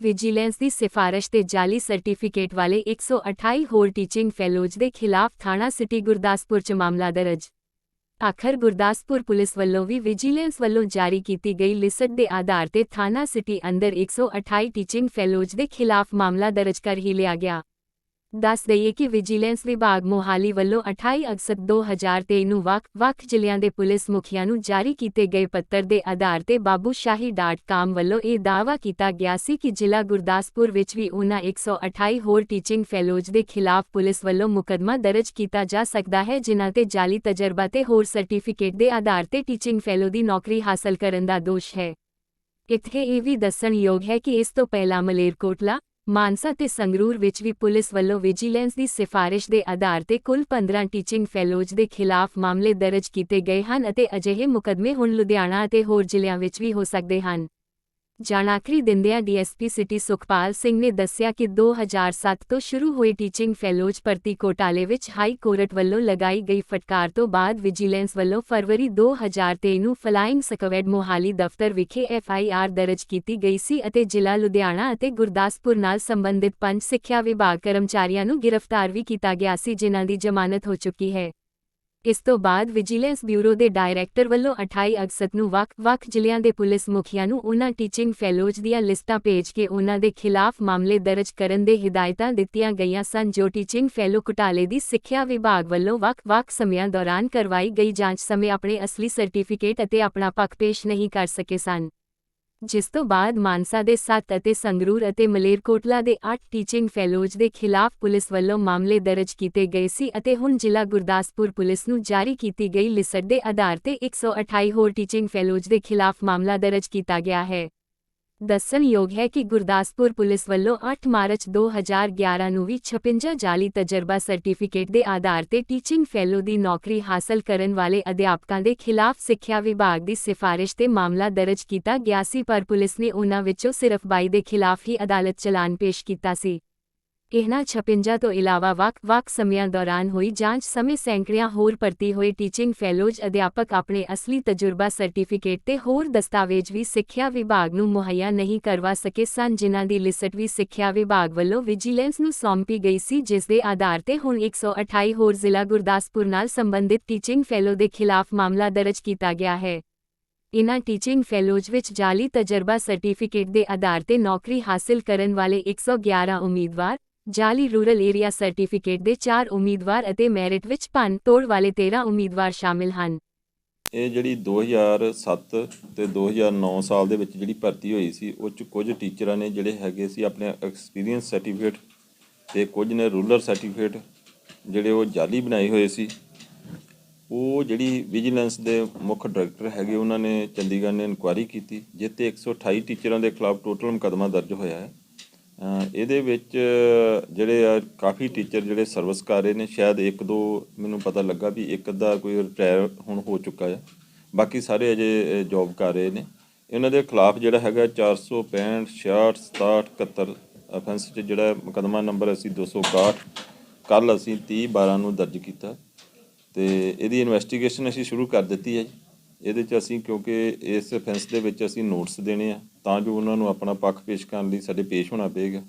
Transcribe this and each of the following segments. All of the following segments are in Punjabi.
ਵਿਜੀਲੈਂਸ ਦੀ ਸਿਫਾਰਿਸ਼ ਤੇ ਜਾਲੀ ਸਰਟੀਫਿਕੇਟ ਵਾਲੇ 128 ਹੋਰ ਟੀਚਿੰਗ ਫੈਲੋਜ਼ ਦੇ ਖਿਲਾਫ ਥਾਣਾ ਸਿਟੀ ਗੁਰਦਾਸਪੁਰ 'ਚ ਮਾਮਲਾ ਦਰਜ। ਆਖਰ ਗੁਰਦਾਸਪੁਰ ਪੁਲਿਸ ਵੱਲੋਂ ਵੀ ਵਿਜੀਲੈਂਸ ਵੱਲੋਂ ਜਾਰੀ ਕੀਤੀ ਗਈ ਲਿਸਟ ਦੇ ਆਧਾਰ ਤੇ ਥਾਣਾ ਸਿਟੀ ਅੰਦਰ 128 ਟੀਚਿੰਗ ਫੈਲੋਜ਼ ਦੇ ਖਿਲਾਫ ਮਾਮਲਾ ਦਰਜ ਕਰ ਹੀ ਲਿਆ ਗਿਆ। ਦੱਸ ਦਈਏ ਕਿ ਵਿਜੀਲੈਂਸ ਵਿਭਾਗ ਮੋਹਾਲੀ ਵੱਲੋਂ 28 ਅਗਸਤ 2023 ਨੂੰ ਵੱਖ-ਵੱਖ ਜ਼ਿਲ੍ਹਿਆਂ ਦੇ ਪੁਲਿਸ ਮੁਖੀਆਂ ਨੂੰ ਜਾਰੀ ਕੀਤੇ ਗਏ ਪੱਤਰ ਦੇ ਆਧਾਰ ਤੇ ਬਾਬੂ ਡਾਟ ਕਾਮ ਵੱਲੋਂ ਇਹ ਦਾਅਵਾ ਕੀਤਾ ਗਿਆ ਸੀ ਕਿ ਜ਼ਿਲ੍ਹਾ ਗੁਰਦਾਸਪੁਰ ਵਿੱਚ ਵੀ ਉਨ੍ਹਾਂ 128 ਹੋਰ ਟੀਚਿੰਗ ਫੈਲੋਜ਼ ਦੇ ਖਿਲਾਫ ਪੁਲਿਸ ਵੱਲੋਂ ਮੁਕੱਦਮਾ ਦਰਜ ਕੀਤਾ ਜਾ ਸਕਦਾ ਹੈ, ਜਿਨ੍ਹਾਂ ਤੇ ਜਾਲੀ ਤਜਰਬਾ ਤੇ ਹੋਰ ਸਰਟੀਫਿਕੇਟ ਦੇ ਆਧਾਰ ਤੇ ਟੀਚਿੰਗ ਫੈਲੋ ਦੀ ਨੌਕਰੀ ਹਾਸਲ ਕਰਨ ਦਾ ਦੋਸ਼ ਹੈ। ਇੱਥੇ ਇਹ ਵੀ ਦੱਸਣਯੋਗ ਹੈ ਕਿ ਇਸ ਤੋਂ ਪਹਿਲਾਂ ਮਲੇਰਕੋਟਲਾ ਮਾਨਸਾ ਤੇ ਸੰਗਰੂਰ ਵਿੱਚ ਵੀ ਪੁਲਿਸ ਵੱਲੋਂ ਵਿਜੀਲੈਂਸ ਦੀ ਸਿਫਾਰਿਸ਼ ਦੇ ਆਧਾਰ ਤੇ ਕੁੱਲ 15 ਟੀਚਿੰਗ ਫੈਲੋਜ਼ ਦੇ ਖਿਲਾਫ ਮਾਮਲੇ ਦਰਜ ਕੀਤੇ ਗਏ ਹਨ ਅਤੇ ਅਜਿਹੇ ਮੁਕੱਦਮੇ ਹੁਣ ਲੁਧਿਆਣਾ ਅਤੇ ਹੋਰ ਜ਼ਿਲ੍ਹਿਆਂ ਵਿੱਚ ਵੀ ਹੋ ਸਕਦੇ ਹਨ। ਜਾਣਕਾਰੀ ਦਿੰਦਿਆਂ ਡੀਐਸਪੀ ਸਿਟੀ ਸੁਖਪਾਲ ਸਿੰਘ ਨੇ ਦੱਸਿਆ ਕਿ 2007 ਤੋਂ ਸ਼ੁਰੂ ਹੋਏ ਟੀਚਿੰਗ ਫੈਲੋਜ਼ ਭਰਤੀ ਘੋਟਾਲੇ ਵਿੱਚ ਹਾਈ ਕੋਰਟ ਵੱਲੋਂ ਲਗਾਈ ਗਈ ਫਟਕਾਰ ਤੋਂ ਬਾਅਦ ਵਿਜੀਲੈਂਸ ਵੱਲੋਂ ਫਰਵਰੀ 2023 ਨੂੰ ਫਲਾਈਂਗ ਸਕਵੈਡ ਮੋਹਾਲੀ ਦਫ਼ਤਰ ਵਿਖੇ ਐਫਆਈਆਰ ਦਰਜ ਕੀਤੀ ਗਈ ਸੀ ਅਤੇ ਜ਼ਿਲ੍ਹਾ ਲੁਧਿਆਣਾ ਅਤੇ ਗੁਰਦਾਸਪੁਰ ਨਾਲ ਸੰਬੰਧਿਤ ਪੰਜ ਸਿੱਖਿਆ ਵਿਭਾਗ ਕਰਮਚਾਰੀਆਂ ਨੂੰ ਗ੍ਰਿਫਤਾਰ ਵੀ ਕੀਤਾ ਗਿਆ ਸੀ, ਜਿਨ੍ਹਾਂ ਦੀ ਜ਼ਮਾਨਤ ਹੋ ਚੁੱਕੀ ਹੈ। ਇਸ ਤੋਂ ਬਾਅਦ ਵਿਜੀਲੈਂਸ ਬਿਊਰੋ ਦੇ ਡਾਇਰੈਕਟਰ ਵੱਲੋਂ 28 ਅਗਸਤ ਨੂੰ ਵੱਖ-ਵੱਖ ਜ਼ਿਲ੍ਹਿਆਂ ਦੇ ਪੁਲਿਸ ਮੁਖੀਆਂ ਨੂੰ ਉਨ੍ਹਾਂ ਟੀਚਿੰਗ ਫੈਲੋਜ਼ ਦੀਆਂ ਲਿਸਟਾਂ ਭੇਜ ਕੇ ਉਨ੍ਹਾਂ ਦੇ ਖਿਲਾਫ ਮਾਮਲੇ ਦਰਜ ਕਰਨ ਦੇ ਹਿਦਾਇਤਾਂ ਦਿੱਤੀਆਂ ਗਈਆਂ ਸਨ, ਜੋ ਟੀਚਿੰਗ ਫੈਲੋ ਘੁਟਾਲੇ ਦੀ ਸਿੱਖਿਆ ਵਿਭਾਗ ਵੱਲੋਂ ਵੱਖ-ਵੱਖ ਸਮਿਆਂ ਦੌਰਾਨ ਕਰਵਾਈ ਗਈ ਜਾਂਚ ਸਮੇਂ ਆਪਣੇ ਅਸਲੀ ਸਰਟੀਫਿਕੇਟ ਅਤੇ ਆਪਣਾ ਪੱਖ ਪੇਸ਼ ਨਹੀਂ ਕਰ ਸਕੇ ਸਨ। ਜਿਸ ਤੋਂ ਬਾਅਦ ਮਾਨਸਾ ਦੇ 7 ਅਤੇ ਸੰਗਰੂਰ ਅਤੇ ਮਲੇਰਕੋਟਲਾ ਦੇ 8 ਟੀਚਿੰਗ ਫੈਲੋਜ਼ ਦੇ ਖਿਲਾਫ ਪੁਲਿਸ ਵੱਲੋਂ ਮਾਮਲੇ ਦਰਜ ਕੀਤੇ ਗਏ ਸੀ ਅਤੇ ਹੁਣ ਜ਼ਿਲ੍ਹਾ ਗੁਰਦਾਸਪੁਰ ਪੁਲਿਸ ਨੂੰ ਜਾਰੀ ਕੀਤੀ ਗਈ ਲਿਸਟ ਦੇ ਆਧਾਰ ਤੇ 128 ਹੋਰ ਟੀਚਿੰਗ ਫੈਲੋਜ਼ ਦੇ ਖਿਲਾਫ ਮਾਮਲਾ ਦਰਜ ਕੀਤਾ ਗਿਆ ਹੈ। ਦੱਸਣਯੋਗ ਹੈ ਕਿ ਗੁਰਦਾਸਪੁਰ ਪੁਲਿਸ ਵੱਲੋਂ 8 ਮਾਰਚ 2011 ਨੂੰ ਵੀ 56 ਜਾਲੀ ਤਜਰਬਾ ਸਰਟੀਫਿਕੇਟ ਦੇ ਆਧਾਰ ਤੇ ਟੀਚਿੰਗ ਫੈਲੋ ਦੀ ਨੌਕਰੀ ਹਾਸਲ ਕਰਨ ਵਾਲੇ ਅਧਿਆਪਕਾਂ ਦੇ ਖਿਲਾਫ ਸਿੱਖਿਆ ਵਿਭਾਗ ਦੀ ਸਿਫਾਰਿਸ਼ ਤੇ ਮਾਮਲਾ ਦਰਜ ਕੀਤਾ ਗਿਆ ਸੀ, ਪਰ ਪੁਲਿਸ ਨੇ ਉਨ੍ਹਾਂ ਵਿੱਚੋਂ ਸਿਰਫ 22 ਦੇ ਖਿਲਾਫ ਹੀ ਅਦਾਲਤ ਚਲਾਨ ਪੇਸ਼ ਕੀਤਾ ਸੀ। ਇਹਨਾਂ 56 ਤੋਂ ਇਲਾਵਾ ਵੱਖ-ਵੱਖ ਸਮਿਆਂ ਦੌਰਾਨ ਹੋਈ ਜਾਂਚ ਸਮੇਂ ਸੈਂਕੜਿਆਂ ਹੋਰ ਭਰਤੀ ਹੋਏ ਟੀਚਿੰਗ ਫੈਲੋਜ਼ ਅਧਿਆਪਕ ਆਪਣੇ ਅਸਲੀ ਤਜਰਬਾ ਸਰਟੀਫਿਕੇਟ ਤੇ ਹੋਰ ਦਸਤਾਵੇਜ਼ ਵੀ ਸਿੱਖਿਆ ਵਿਭਾਗ ਨੂੰ ਮੁਹੱਈਆ ਨਹੀਂ ਕਰਵਾ ਸਕੇ ਸਨ, ਜਿਨ੍ਹਾਂ ਦੀ ਲਿਸਟ ਵੀ ਸਿੱਖਿਆ ਵਿਭਾਗ ਵੱਲੋਂ ਵਿਜੀਲੈਂਸ ਨੂੰ ਸੌਂਪੀ ਗਈ ਸੀ, ਜਿਸ ਦੇ ਆਧਾਰ ਤੇ ਹੁਣ 128 ਹੋਰ ਜ਼ਿਲ੍ਹਾ ਗੁਰਦਾਸਪੁਰ ਨਾਲ ਸੰਬੰਧਿਤ ਟੀਚਿੰਗ ਫੈਲੋ ਦੇ ਖਿਲਾਫ ਮਾਮਲਾ ਦਰਜ ਕੀਤਾ ਗਿਆ ਹੈ। ਇਨ੍ਹਾਂ ਟੀਚਿੰਗ ਫੈਲੋਜ਼ ਵਿੱਚ ਜਾਲੀ ਤਜਰਬਾ ਸਰਟੀਫਿਕੇਟ ਦੇ ਆਧਾਰ ਤੇ ਨੌਕਰੀ ਹਾਸਲ ਕਰਨ ਵਾਲੇ 111 ਉਮੀਦਵਾਰ ਜਾਲੀ ਰੂਰਲ ਏਰੀਆ ਸਰਟੀਫਿਕੇਟ ਦੇ 4 ਉਮੀਦਵਾਰ ਅਤੇ ਮੈਰਿਟ ਵਿੱਚ ਭੰਨ ਤੋੜ ਵਾਲੇ 13 ਉਮੀਦਵਾਰ ਸ਼ਾਮਿਲ ਹਨ। ਇਹ ਜਿਹੜੀ 2007 ਤੇ 2009 ਸਾਲ ਦੇ ਵਿੱਚ ਜਿਹੜੀ ਭਰਤੀ ਹੋਈ ਸੀ, ਉਹ ਚ ਕੁਝ ਟੀਚਰਾਂ ਨੇ ਜਿਹੜੇ ਹੈਗੇ ਸੀ ਆਪਣੇ ਐਕਸਪੀਰੀਅੰਸ ਸਰਟੀਫਿਕੇਟ ਤੇ ਕੁਝ ਨੇ ਰੂਲਰ ਸਰਟੀਫਿਕੇਟ ਜਿਹੜੇ ਉਹ ਜਾਲੀ ਬਣਾਏ ਹੋਏ ਸੀ। ਉਹ ਜਿਹੜੀ ਵਿਜੀਲੈਂਸ ਦੇ ਮੁੱਖ ਡਾਇਰੈਕਟਰ ਹੈਗੇ, ਉਹਨਾਂ ਨੇ ਚੰਡੀਗੜ੍ਹ ਨੇ ਇਨਕੁਆਇਰੀ ਕੀਤੀ ਜਿੱਤੇ 128 ਟੀਚਰਾਂ ਦੇ ਖਿਲਾਫ ਟੋਟਲ ਮੁਕੱਦਮਾ ਦਰਜ ਹੋਇਆ ਹੈ। ਇਹਦੇ ਵਿੱਚ ਜਿਹੜੇ ਆ ਕਾਫੀ ਟੀਚਰ ਜਿਹੜੇ ਸਰਵਿਸ ਕਰ ਰਹੇ ਨੇ, ਸ਼ਾਇਦ ਇੱਕ ਦੋ ਮੈਨੂੰ ਪਤਾ ਲੱਗਾ ਵੀ ਇੱਕ ਅੱਧਾ ਕੋਈ ਰਿਟਾਇਰ ਹੁਣ ਹੋ ਚੁੱਕਾ ਹੈ ਬਾਕੀ ਸਾਰੇ ਅਜੇ ਜੌਬ ਕਰ ਰਹੇ ਨੇ। ਇਹਨਾਂ ਦੇ ਖਿਲਾਫ ਜਿਹੜਾ ਹੈਗਾ 465 66 67 71 ਅਫੈਂਸ 'ਚ ਜਿਹੜਾ ਮੁਕੱਦਮਾ ਨੰਬਰ ਅਸੀਂ 261 ਕੱਲ ਅਸੀਂ 30 12 ਨੂੰ ਦਰਜ ਕੀਤਾ। ਤੇ ਇਹਦੀ ਇਨਵੈਸਟੀਗੇਸ਼ਨ ਅਸੀਂ ਸ਼ੁਰੂ ਕਰ ਦਿੱਤੀ ਹੈ ਜੀ। ਇਹਦੇ 'ਚ ਅਸੀਂ ਕਿਉਂਕਿ ਇਸ ਅਫੈਂਸ ਦੇ ਵਿੱਚ ਅਸੀਂ ਨੋਟਸ ਦੇਣੇ ਆ। ਤਾਂ ਜੋ ਉਹਨਾਂ ਨੂੰ ਆਪਣਾ ਪੱਖ ਪੇਸ਼ ਕਰਨ ਲਈ ਸਾਡੇ ਪੇਸ਼ ਹੋਣਾ ਪਏਗਾ।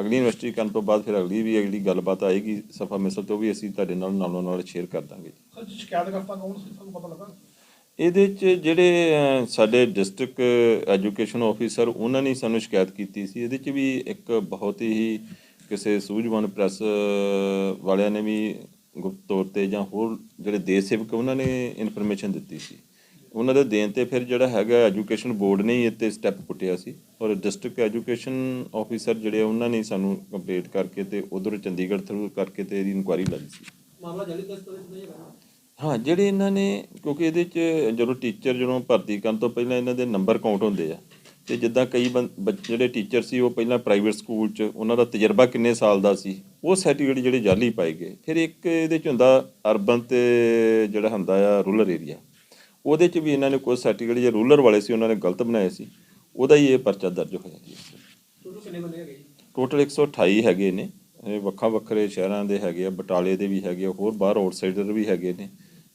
ਅਗਲੀ ਇਨਵੈਸਟੀ ਕਰਨ ਤੋਂ ਬਾਅਦ ਫਿਰ ਅਗਲੀ ਵੀ ਅਗਲੀ ਗੱਲਬਾਤ ਆਏਗੀ। ਸਫਾ ਮਿਸਲ ਤੋਂ ਵੀ ਅਸੀਂ ਤੁਹਾਡੇ ਨਾਲ ਨਾਲੋਂ ਨਾਲ ਸ਼ੇਅਰ ਕਰ ਦਾਂਗੇ। ਜੀ ਸ਼ਿਕਾਇਤ ਕਰਤਾ ਕੌਣ ਸੀ? ਤੁਹਾਨੂੰ ਪਤਾ ਲੱਗਾ? ਇਹਦੇ 'ਚ ਜਿਹੜੇ ਸਾਡੇ ਡਿਸਟ੍ਰਿਕਟ ਐਜੂਕੇਸ਼ਨ ਆਫੀਸਰ ਉਹਨਾਂ ਨੇ ਸਾਨੂੰ ਸ਼ਿਕਾਇਤ ਕੀਤੀ ਸੀ। ਇਹਦੇ 'ਚ ਵੀ ਇੱਕ ਬਹੁਤ ਹੀ ਕਿਸੇ ਸੂਝਵਾਨ ਪ੍ਰੈਸ ਵਾਲਿਆਂ ਨੇ ਵੀ ਗੁਪਤ ਤੌਰ ਤੇ ਜਾਂ ਹੋਰ ਜਿਹੜੇ ਦੇਸ਼ ਸੇਵਕ ਉਹਨਾਂ ਨੇ ਇਨਫੋਰਮੇਸ਼ਨ ਦਿੱਤੀ ਸੀ। ਉਹਨਾਂ ਦੇ ਦੇਣ ਤੇ ਫਿਰ ਜਿਹੜਾ ਹੈਗਾ ਐਜੂਕੇਸ਼ਨ ਬੋਰਡ ਨੇ ਹੀ ਇੱਥੇ ਸਟੈਪ ਪੁੱਟਿਆ ਸੀ। ਔਰ ਡਿਸਟ੍ਰਿਕਟ ਐਜੂਕੇਸ਼ਨ ਆਫੀਸਰ ਜਿਹੜੇ ਆ, ਉਹਨਾਂ ਨੇ ਸਾਨੂੰ ਕੰਪਲੀਟ ਕਰਕੇ ਤੇ ਉਧਰ ਚੰਡੀਗੜ੍ਹ ਥਰੂ ਕਰਕੇ ਤੇ ਇਹਦੀ ਇਨਕੁਆਇਰੀ ਲਾਈ ਸੀ। ਮਾਮਲਾ ਜਲੀ ਦਸਤਾਵੇਜ਼ ਨਹੀਂ ਹੈਗਾ ਹਾਂ ਜਿਹੜੇ ਇਹਨਾਂ ਨੇ ਕਿਉਂਕਿ ਇਹਦੇ ਚ ਜਦੋਂ ਟੀਚਰ ਜਦੋਂ ਭਰਤੀ ਕਰਨ ਤੋਂ ਪਹਿਲਾਂ ਇਹਨਾਂ ਦੇ ਨੰਬਰ ਕਾਊਂਟ ਹੁੰਦੇ ਆ ਤੇ ਜਿੱਦਾਂ ਕਈ ਜਿਹੜੇ ਟੀਚਰ ਸੀ ਉਹ ਪਹਿਲਾਂ ਪ੍ਰਾਈਵੇਟ ਸਕੂਲ ਚ ਉਹਨਾਂ ਦਾ ਤਜਰਬਾ ਕਿੰਨੇ ਸਾਲ ਦਾ ਸੀ ਉਹ ਸਰਟੀਫਿਕੇਟ ਜਿਹੜੇ ਜਾਲੀ ਪਾਏ ਗਏ। ਫਿਰ ਇੱਕ ਇਹਦੇ ਚ ਹੁੰਦਾ ਅਰਬਨ ਤੇ ਜਿਹੜਾ ਹੁੰਦਾ ਆ ਰੂਰਲ ਏਰੀਆ ਉਹਦੇ ਚ ਵੀ ਇਹਨਾਂ ਨੇ ਕੋਈ ਸਰਟੀਫਿਕੇਟ ਜਿਹੜੇ ਰੂਰਲ ਵਾਲੇ ਸੀ ਉਹਨਾਂ ਨੇ ਗਲਤ ਬਣਾਏ ਸੀ। ਉਹਦਾ ਹੀ ਇਹ ਪਰਚਾ ਦਰਜ ਹੋਇਆ ਜੀ। ਟੋਟਲ ਕਿੰਨੇ ਬੰਦੇ ਹੈਗੇ ਜੀ? ਟੋਟਲ 128 ਹੈਗੇ ਨੇ। ਇਹ ਵੱਖਾ ਵੱਖਰੇ ਸ਼ਹਿਰਾਂ ਦੇ ਹੈਗੇ ਆ ਬਟਾਲੇ ਦੇ ਵੀ ਹੈਗੇ ਆ ਹੋਰ ਬਾਹਰ ਆਊਟਸਾਈਡਰ ਵੀ ਹੈਗੇ ਨੇ।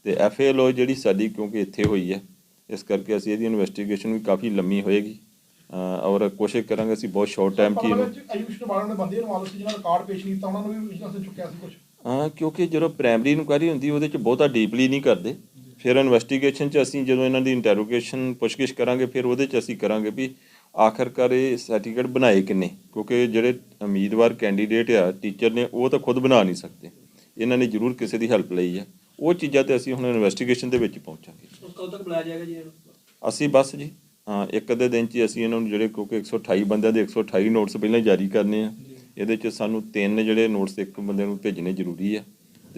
ਤੇ ਐਫਏਐਲਓ ਜਿਹੜੀ ਸਾਡੀ ਕਿਉਂਕਿ ਇੱਥੇ ਹੋਈ ਹੈ ਇਸ ਕਰਕੇ ਅਸੀਂ ਇਹਦੀ ਇਨਵੈਸਟੀਗੇਸ਼ਨ ਵੀ ਕਾਫੀ ਲੰਮੀ ਹੋਏਗੀ। ਔਰ ਕੋਸ਼ਿਸ਼ ਕਰਾਂਗੇ ਅਸੀਂ ਬਹੁਤ ਸ਼ਾਰਟ ਟਾਈਮ ਹੀ ਇਹਨੂੰ ਵਾਲਿਆਂ ਨੇ ਬੰਦੇ ਨੂੰ ਸੀ ਜਿਹਨਾਂ ਦਾ ਕਾਰਡ ਪੇਸ਼ ਕੀਤਾ ਉਹਨਾਂ ਨੂੰ ਵੀ ਵਿਜੀਲੈਂਸ ਨੇ ਚੁੱਕਿਆ ਸੀ ਕੁਝ ਹਾਂ ਕਿਉਂਕਿ ਜਦੋਂ ਪ੍ਰਾਇਮਰੀ ਇਨਕੁਆਇਰੀ ਹੁੰਦੀ ਉਹਦੇ 'ਚ ਬਹੁਤਾ ਡੀਪਲੀ ਨਹੀਂ ਕਰਦੇ। ਫਿਰ ਇਨਵੈਸਟੀਗੇਸ਼ਨ 'ਚ ਅਸੀਂ ਜਦੋਂ ਇਹਨਾਂ ਦੀ ਇੰਟਰੋਗੇਸ਼ਨ ਪੁੱਛਗਿੱਛ ਕਰਾਂਗੇ ਫਿਰ ਉਹਦੇ 'ਚ ਅਸੀਂ ਕਰਾਂਗੇ ਵੀ ਆਖਰਕਾਰ ਇਹ ਸਰਟੀਫਿਕੇਟ ਬਣਾਏ ਕਿੰਨੇ? ਕਿਉਂਕਿ ਜਿਹੜੇ ਉਮੀਦਵਾਰ ਕੈਂਡੀਡੇਟ ਆ ਟੀਚਰ ਨੇ ਉਹ ਤਾਂ ਖੁਦ ਬਣਾ ਨਹੀਂ ਸਕਦੇ। ਇਹਨਾਂ ਨੇ ਜ਼ਰੂਰ ਕਿਸੇ ਦੀ ਹੈਲਪ ਲਈ ਆ। ਉਹ ਚੀਜ਼ਾਂ ਤੇ ਅਸੀਂ ਹੁਣ ਇਨਵੈਸਟੀਗੇਸ਼ਨ ਦੇ ਵਿੱਚ ਪਹੁੰਚਾਂਗੇ। ਕਦੋਂ ਤੱਕ ਬੁਲਾਇਆ ਜਾਏਗਾ ਜੀ ਇਹਨੂੰ? ਅਸੀਂ ਬਸ ਜੀ ਹਾਂ ਇੱਕ ਅੱਧੇ ਦਿਨ 'ਚ ਅਸੀਂ ਇਹਨਾਂ ਨੂੰ ਜਿਹੜੇ ਕਿਉਂਕਿ 128 ਬੰਦਿਆਂ ਦੇ 128 ਨੋਟਸ ਪਹਿਲਾਂ ਜਾਰੀ ਕਰਨੇ ਆ। ਇਹਦੇ 'ਚ ਸਾਨੂੰ ਤਿੰਨ ਜਿਹੜੇ ਨੋਟਸ ਇੱਕ ਬੰਦੇ ਨੂੰ ਭੇਜਣੇ ਜ਼ਰੂਰੀ ਆ।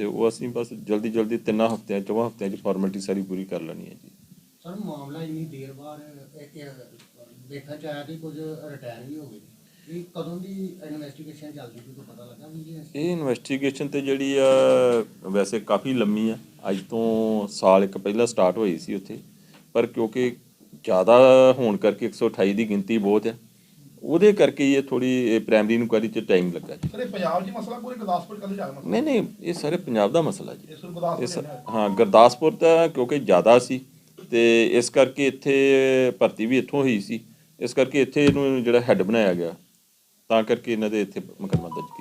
ਤੇ ਉਹ ਅਸੀਂ ਬਸ ਜਲਦੀ ਜਲਦੀ ਤਿੰਨਾਂ ਹਫ਼ਤਿਆਂ ਚੌਵਾਂ ਹਫ਼ਤਿਆਂ 'ਚ ਫਾਰਮੈਲਿਟੀ ਸਾਰੀ ਪੂਰੀ ਕਰ ਲੈਣੀ ਹੈ ਜੀ। ਸਰ ਮਾਮਲਾ ਇੰਨੀ ਦੇਰ ਬਾਅਦ ਇੱਕ ਦੇਖਣ ਚ ਆਇਆ ਕਿ ਕੁਝ ਰਿਟਾਇਰ ਵੀ ਹੋ ਗਏ ਇਹ ਕਦੋਂ ਦੀ ਇਨਵੈਸਟੀਗੇਸ਼ਨ ਚੱਲਦੀ ਸੀ ਕੋਈ ਪਤਾ ਲੱਗਾ ਵੀ ਇਹ ਇਨਵੈਸਟੀਗੇਸ਼ਨ ਤੇ ਜਿਹੜੀ ਆ ਵੈਸੇ ਕਾਫੀ ਲੰਮੀ ਆ। ਅੱਜ ਤੋਂ ਸਾਲ ਇੱਕ ਪਹਿਲਾਂ ਸਟਾਰਟ ਹੋਈ ਸੀ ਉੱਥੇ। ਪਰ ਕਿਉਂਕਿ ਜ਼ਿਆਦਾ ਹੋਣ ਕਰਕੇ 128 ਦੀ ਗਿਣਤੀ ਬਹੁਤ ਆ। ਉਹਦੇ ਕਰਕੇ ਹੀ ਇਹ ਥੋੜੀ ਪ੍ਰਾਇਮਰੀ ਇਨਕੁਆਇਰੀ 'ਚ ਟਾਈਮ ਲੱਗਾ ਜੀ। ਸਰ ਇਹ ਪੰਜਾਬ ਹੀ ਮਸਲਾ ਪੂਰੇ ਗੁਰਦਾਸਪੁਰ ਕੱਲ ਜਾ ਮਸਲਾ। ਨਹੀਂ ਨਹੀਂ ਇਹ ਸਾਰੇ ਪੰਜਾਬ ਦਾ ਮਸਲਾ ਜੀ। ਇਸ। ਹਾਂ ਗੁਰਦਾਸਪੁਰ ਤਾਂ ਕਿਉਂਕਿ ਜ਼ਿਆਦਾ ਸੀ ਤੇ ਇਸ ਕਰਕੇ ਇੱਥੇ ਭਰਤੀ ਵੀ ਇੱਥੋਂ ਹੋਈ ਸੀ। ਇਸ ਕਰਕੇ ਇੱਥੇ ਇਹਨੂੰ ਜਿਹੜਾ ਹੈੱਡ ਬਣਾਇਆ ਗਿਆ। ਤਾਂ ਕਰਕੇ ਇਹਨਾਂ ਦੇ ਇੱਥੇ ਮੁਕੱਦਮਾ ਦਰਜ ਕੀਤਾ